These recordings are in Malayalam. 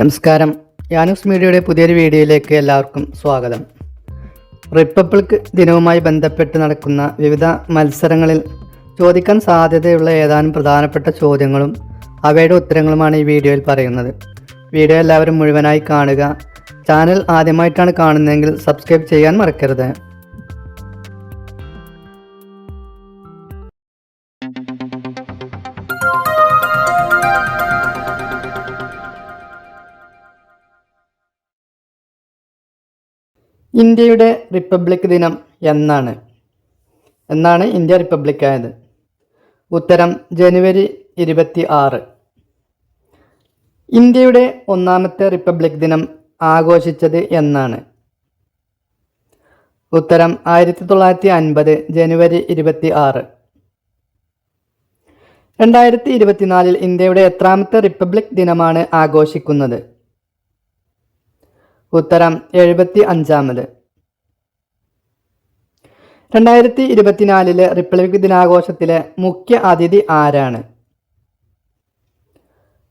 നമസ്കാരം. യാനൂസ് മീഡിയയുടെ പുതിയൊരു വീഡിയോയിലേക്ക് എല്ലാവർക്കും സ്വാഗതം. റിപ്പബ്ലിക് ദിനവുമായി ബന്ധപ്പെട്ട് നടക്കുന്ന വിവിധ മത്സരങ്ങളിൽ ചോദിക്കാൻ സാധ്യതയുള്ള ഏതാനും പ്രധാനപ്പെട്ട ചോദ്യങ്ങളും അവയുടെ ഉത്തരങ്ങളുമാണ് ഈ വീഡിയോയിൽ പറയുന്നത്. വീഡിയോ എല്ലാവരും മുഴുവനായി കാണുക. ചാനൽ ആദ്യമായിട്ടാണ് കാണുന്നതെങ്കിൽ സബ്സ്ക്രൈബ് ചെയ്യാൻ മറക്കരുത്. ഇന്ത്യയുടെ റിപ്പബ്ലിക് ദിനം എന്നാണ്. എന്നാണ് ഇന്ത്യ റിപ്പബ്ലിക് ആയത്. ഉത്തരം ജനുവരി ഇരുപത്തി ആറ് ഇന്ത്യയുടെ ഒന്നാമത്തെ റിപ്പബ്ലിക് ദിനം ആഘോഷിച്ചത് എന്നാണ്. ഉത്തരം ആയിരത്തി തൊള്ളായിരത്തി അൻപത് ജനുവരി ഇരുപത്തി ആറ് രണ്ടായിരത്തി ഇരുപത്തിനാലിൽ ഇന്ത്യയുടെ എത്രാമത്തെ റിപ്പബ്ലിക് ദിനമാണ് ആഘോഷിക്കുന്നത്? ഉത്തരം എഴുപത്തി അഞ്ചാമത് രണ്ടായിരത്തി ഇരുപത്തിനാലിലെ റിപ്പബ്ലിക് ദിനാഘോഷത്തിലെ മുഖ്യ അതിഥി ആരാണ്?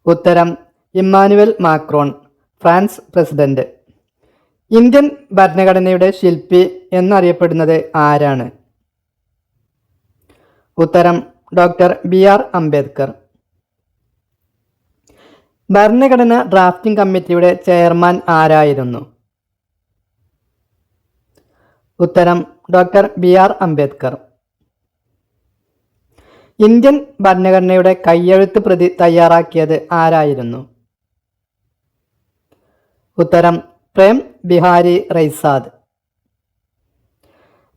ഉത്തരം Emmanuel Macron France president. Indian ഭരണഘടനയുടെ ശില്പി എന്നറിയപ്പെടുന്നത് ആരാണ്? ഉത്തരം ഡോക്ടർ ബി ആർ അംബേദ്കർ. ഭരണഘടന ഡ്രാഫ്റ്റിംഗ് കമ്മിറ്റിയുടെ ചെയർമാൻ ആരായിരുന്നു? ഉത്തരം doctor B R Ambedkar. Indian ഭരണഘടനയുടെ കയ്യെഴുത്ത് പ്രതി തയ്യാറാക്കിയത് ആരായിരുന്നു? ഉത്തരം പ്രേം ബിഹാരി റൈസാദ്.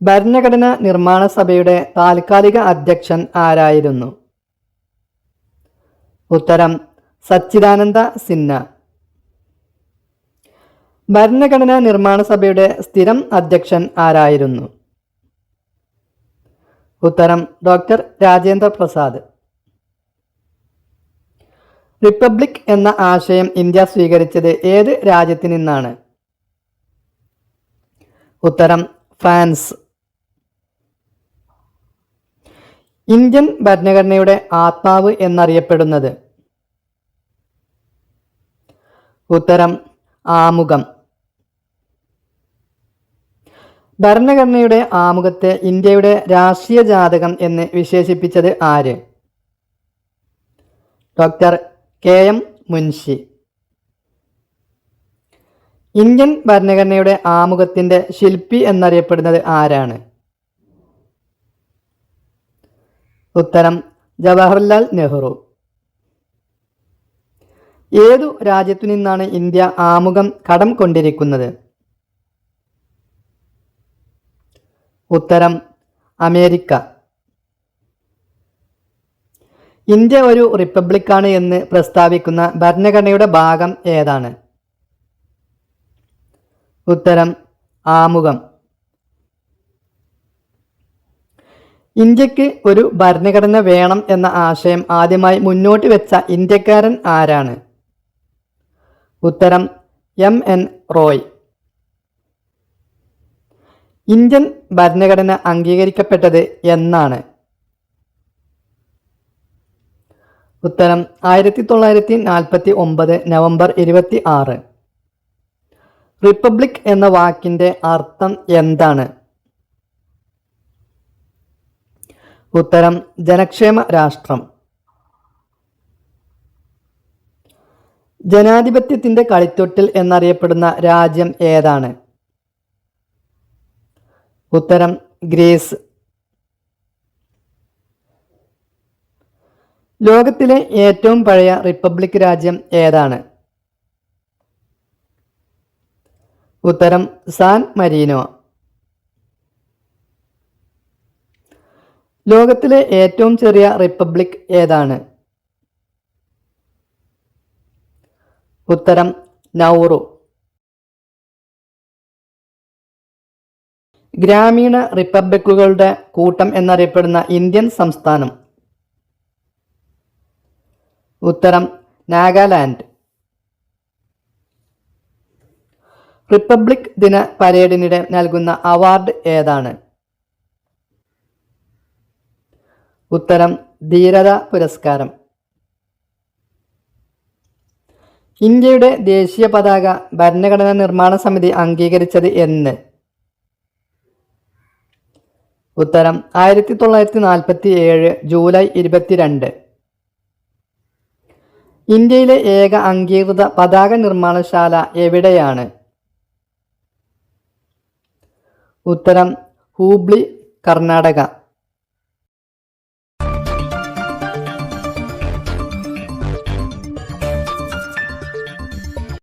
ഭരണഘടന നിർമ്മാണ സഭയുടെ താൽക്കാലിക അധ്യക്ഷൻ ആരായിരുന്നു? ഉത്തരം സച്ചിദാനന്ദ സിന്ന. ഭരണഘടനാ നിർമ്മാണ സഭയുടെ സ്ഥിരം അധ്യക്ഷൻ ആരായിരുന്നു? ഉത്തരം ഡോക്ടർ രാജേന്ദ്ര പ്രസാദ്. റിപ്പബ്ലിക് എന്ന ആശയം ഇന്ത്യ സ്വീകരിച്ചത് ഏത് രാജ്യത്തു നിന്നാണ്? ഉത്തരം ഫ്രാൻസ്. ഇന്ത്യൻ ഭരണഘടനയുടെ ആത്മാവ് എന്നറിയപ്പെടുന്നത് ഉത്തരം ആമുഖം. ഭരണഘടനയുടെ ആമുഖത്തെ ഇന്ത്യയുടെ രാഷ്ട്രീയ ജാതകം എന്ന് വിശേഷിപ്പിച്ചത് ആര്? Doctor K M Munshi. Indian ഭരണഘടനയുടെ ആമുഖത്തിന്റെ ശില്പി എന്നറിയപ്പെടുന്നത് ആരാണ്? ഉത്തരം ജവഹർലാൽ നെഹ്റു. ഏതു രാജ്യത്തു നിന്നാണ് ഇന്ത്യ ആമുഖം കടം കൊണ്ടിരിക്കുന്നത്? ഉത്തരം അമേരിക്ക. ഇന്ത്യ ഒരു റിപ്പബ്ലിക്കാണ് എന്ന് പ്രസ്താവിക്കുന്ന ഭരണഘടനയുടെ ഭാഗം ഏതാണ്? ഉത്തരം ആമുഖം. ഇന്ത്യയ്ക്ക് ഒരു ഭരണഘടന വേണം എന്ന ആശയം ആദ്യമായി മുന്നോട്ട് വെച്ച ഇന്ത്യക്കാരൻ ആരാണ്? ഉത്തരം എം എൻ റോയ്. ഇന്ത്യൻ ഭരണഘടന അംഗീകരിക്കപ്പെട്ടത് എന്നാണ്. ഉത്തരം ആയിരത്തി തൊള്ളായിരത്തി നാൽപ്പത്തി ഒമ്പത് നവംബർ ഇരുപത്തി ആറ് റിപ്പബ്ലിക് എന്ന വാക്കിന്റെ അർത്ഥം എന്താണ്? ഉത്തരം ജനക്ഷേമ രാഷ്ട്രം. ജനാധിപത്യത്തിന്റെ കളിത്തൊട്ടിൽ എന്നറിയപ്പെടുന്ന രാജ്യം ഏതാണ്? ഉത്തരം ഗ്രീസ്. ലോകത്തിലെ ഏറ്റവും പഴയ റിപ്പബ്ലിക് രാജ്യം ഏതാണ്? ഉത്തരം സാൻ മരീനോ. ലോകത്തിലെ ഏറ്റവും ചെറിയ റിപ്പബ്ലിക് ഏതാണ്? ഉത്തരം നൗറു. ഗ്രാമീണ റിപ്പബ്ലിക്കുകളുടെ കൂട്ടം എന്നറിയപ്പെടുന്ന ഇന്ത്യൻ സംസ്ഥാനം. ഉത്തരം നാഗാലാൻഡ്. റിപ്പബ്ലിക് ദിന പരേഡിനിടെ നൽകുന്ന അവാർഡ് ഏതാണ്? ഉത്തരം ധീരത പുരസ്കാരം. ഇന്ത്യയുടെ ദേശീയ പതാക ഭരണഘടനാ നിർമ്മാണ സമിതി അംഗീകരിച്ചത് എന്ന്. ഉത്തരം ആയിരത്തി തൊള്ളായിരത്തി നാൽപ്പത്തി ഏഴ് ജൂലൈ ഇരുപത്തിരണ്ട്. ഇന്ത്യയിലെ ഏക അംഗീകൃത പതാക നിർമ്മാണശാല എവിടെയാണ്? ഉത്തരം ഹൂബ്ലി കർണാടക.